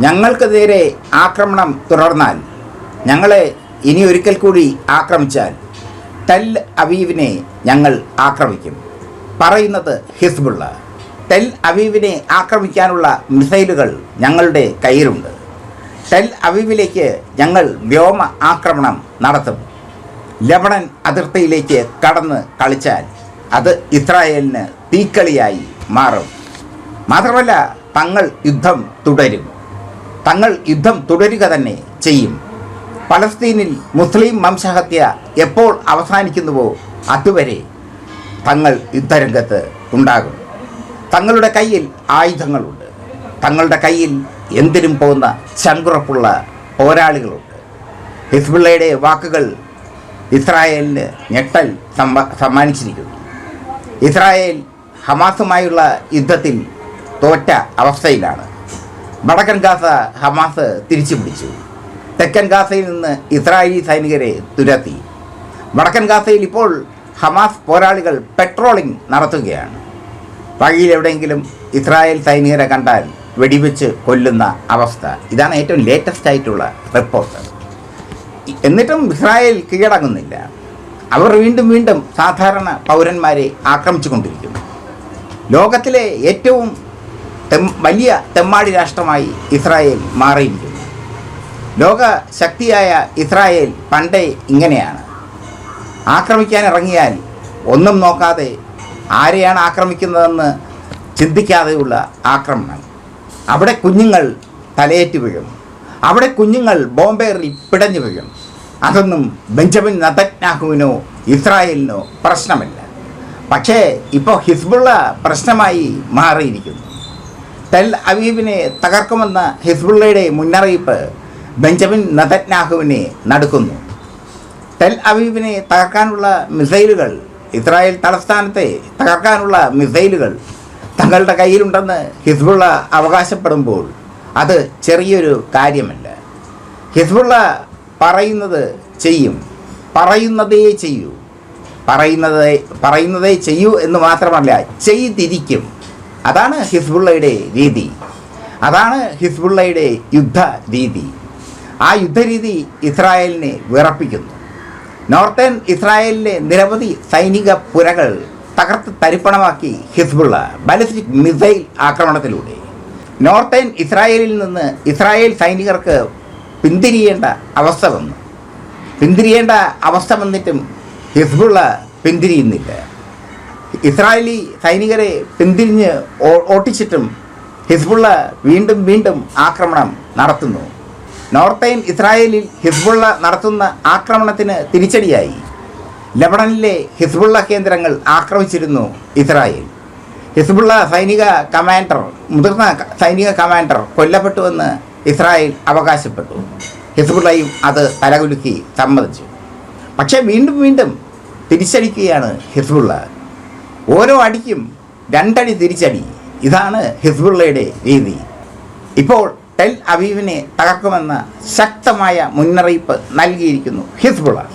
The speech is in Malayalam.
ഞങ്ങൾക്ക് നേരെ ആക്രമണം തുടർന്നാൽ ഞങ്ങളെ ഇനി ഒരിക്കൽ കൂടി ആക്രമിച്ചാൽ ടെൽ അവീവിനെ ഞങ്ങൾ ആക്രമിക്കും. പറയുന്നത് ഹിസ്ബുള്ള. ടെൽ അവീവിനെ ആക്രമിക്കാനുള്ള മിസൈലുകൾ ഞങ്ങളുടെ കയ്യിലുണ്ട്. ടെൽ അവീവിലേക്ക് ഞങ്ങൾ വ്യോമ ആക്രമണം നടത്തും. ലബണൻ അതിർത്തിയിലേക്ക് കടന്ന് കളിച്ചാൽ അത് ഇസ്രായേലിന് തീക്കളിയായി മാറും. മാത്രമല്ല തങ്ങൾ യുദ്ധം തുടരും. തങ്ങൾ യുദ്ധം തുടരുക തന്നെ ചെയ്യും. പലസ്തീനിൽ മുസ്ലിം വംശഹത്യ എപ്പോൾ അവസാനിക്കുന്നുവോ അതുവരെ തങ്ങൾ യുദ്ധരംഗത്ത് ഉണ്ടാകും. തങ്ങളുടെ കയ്യിൽ ആയുധങ്ങളുണ്ട്. തങ്ങളുടെ കയ്യിൽ എന്തിനും പോകുന്ന ചങ്കുറപ്പുള്ള പോരാളികളുണ്ട്. ഹിസ്ബുള്ളയുടെ വാക്കുകൾ ഇസ്രായേലിന് ഞെട്ടൽ സമ്മ സമ്മാനിച്ചിരിക്കുന്നു. ഇസ്രായേൽ ഹമാസുമായുള്ള യുദ്ധത്തിൽ തോറ്റ അവസ്ഥയിലാണ്. വടക്കൻ ഗാസ ഹമാസ് തിരിച്ചു പിടിച്ചു. തെക്കൻ ഗാസയിൽ നിന്ന് ഇസ്രായേലി സൈനികരെ തുരത്തി. വടക്കൻ ഗാസയിൽ ഇപ്പോൾ ഹമാസ് പോരാളികൾ പെട്രോളിംഗ് നടത്തുകയാണ്. വഴിയിൽ എവിടെയെങ്കിലും ഇസ്രായേൽ സൈനികരെ കണ്ടാൽ വെടിവെച്ച് കൊല്ലുന്ന അവസ്ഥ. ഇതാണ് ഏറ്റവും ലേറ്റസ്റ്റ് ആയിട്ടുള്ള റിപ്പോർട്ട് എന്നിട്ടും ഇസ്രായേൽ കീഴടങ്ങുന്നില്ല. അവർ വീണ്ടും വീണ്ടും സാധാരണ പൗരന്മാരെ ആക്രമിച്ചു കൊണ്ടിരിക്കുന്നു ലോകത്തിലെ ഏറ്റവും വലിയ തെമ്മാടി രാഷ്ട്രമായി ഇസ്രായേൽ മാറിയിരിക്കുന്നു. ലോക ശക്തിയായ ഇസ്രായേൽ പണ്ടേ ഇങ്ങനെയാണ്. ആക്രമിക്കാൻ ഇറങ്ങിയാൽ ഒന്നും നോക്കാതെ ആരെയാണ് ആക്രമിക്കുന്നതെന്ന് ചിന്തിക്കാതെയുള്ള ആക്രമണം. അവിടെ കുഞ്ഞുങ്ങൾ തലയേറ്റ് വീഴും. അവിടെ കുഞ്ഞുങ്ങൾ ബോംബേറിൽ പിടഞ്ഞു വീഴും. അതൊന്നും ബെഞ്ചമിൻ നതജ്ഞാഹുവിനോ ഇസ്രായേലിനോ പ്രശ്നമല്ല. പക്ഷേ ഇപ്പോൾ ഹിസ്ബുള്ള പ്രശ്നമായി മാറിയിരിക്കുന്നു. ടെൽ അവീബിനെ തകർക്കുമെന്ന ഹിസ്ബുള്ളയുടെ മുന്നറിയിപ്പ് ബെഞ്ചമിൻ നതന്യാഹുവിനെ നടക്കുന്നു. ടെൽ അവീബിനെ തകർക്കാനുള്ള മിസൈലുകൾ ഇസ്രായേൽ തലസ്ഥാനത്തെ തകർക്കാനുള്ള മിസൈലുകൾ തങ്ങളുടെ കയ്യിലുണ്ടെന്ന് ഹിസ്ബുള്ള അവകാശപ്പെടുമ്പോൾ അത് ചെറിയൊരു കാര്യമല്ല. ഹിസ്ബുള്ള പറയുന്നത് ചെയ്യും പറയുന്നതേ ചെയ്യൂ. പറയുന്നതേ പറയുന്നതേ ചെയ്യൂ എന്ന് മാത്രമല്ല ചെയ്തിരിക്കും. അതാണ് ഹിസ്ബുള്ളയുടെ രീതി. അതാണ് ഹിസ്ബുള്ളയുടെ യുദ്ധ രീതി. ആ യുദ്ധരീതി ഇസ്രായേലിനെ വിറപ്പിക്കുന്നു. നോർത്തേൺ ഇസ്രായേലിലെ നിരവധി സൈനിക പുരകൾ തകർത്ത് തരിപ്പണമാക്കി ഹിസ്ബുള്ള ബാലിസ്റ്റിക് മിസൈൽ ആക്രമണത്തിലൂടെ. നോർത്തേൺ ഇസ്രായേലിൽ നിന്ന് ഇസ്രായേൽ സൈനികർക്ക് പിന്തിരിയേണ്ട അവസ്ഥ വന്നു. പിന്തിരിയേണ്ട അവസ്ഥ വന്നിട്ടും ഹിസ്ബുള്ള പിന്തിരിയുന്നില്ല. ഇസ്രായേലി സൈനികരെ പിന്തിരിഞ്ഞ് ഓട്ടിച്ചിട്ടും ഹിസ്ബുള്ള വീണ്ടും വീണ്ടും ആക്രമണം നടത്തുന്നു. നോർത്തേൺ ഇസ്രായേലിൽ ഹിസ്ബുള്ള നടത്തുന്ന ആക്രമണത്തിന് തിരിച്ചടിയായി. ലബണനിലെ ഹിസ്ബുള്ള കേന്ദ്രങ്ങൾ ആക്രമിച്ചിരുന്നു ഇസ്രായേൽ. ഹിസ്ബുള്ള സൈനിക കമാൻഡർ മുതിർന്ന സൈനിക കമാൻഡർ കൊല്ലപ്പെട്ടുവെന്ന് ഇസ്രായേൽ അവകാശപ്പെട്ടു. ഹിസ്ബുള്ളയും അത് തലകുലുക്കി സമ്മതിച്ചു. പക്ഷേ വീണ്ടും വീണ്ടും തിരിച്ചടിക്കുകയാണ് ഹിസ്ബുള്ള. ഓരോ അടിക്കും രണ്ടടി തിരിച്ചടി. ഇതാണ് ഹിസ്ബുള്ളയുടെ രീതി. ഇപ്പോൾ ടെൽ അവീവിനെ തകർക്കുമെന്ന ശക്തമായ മുന്നറിയിപ്പ് നൽകിയിരിക്കുന്നു ഹിസ്ബുള്ള.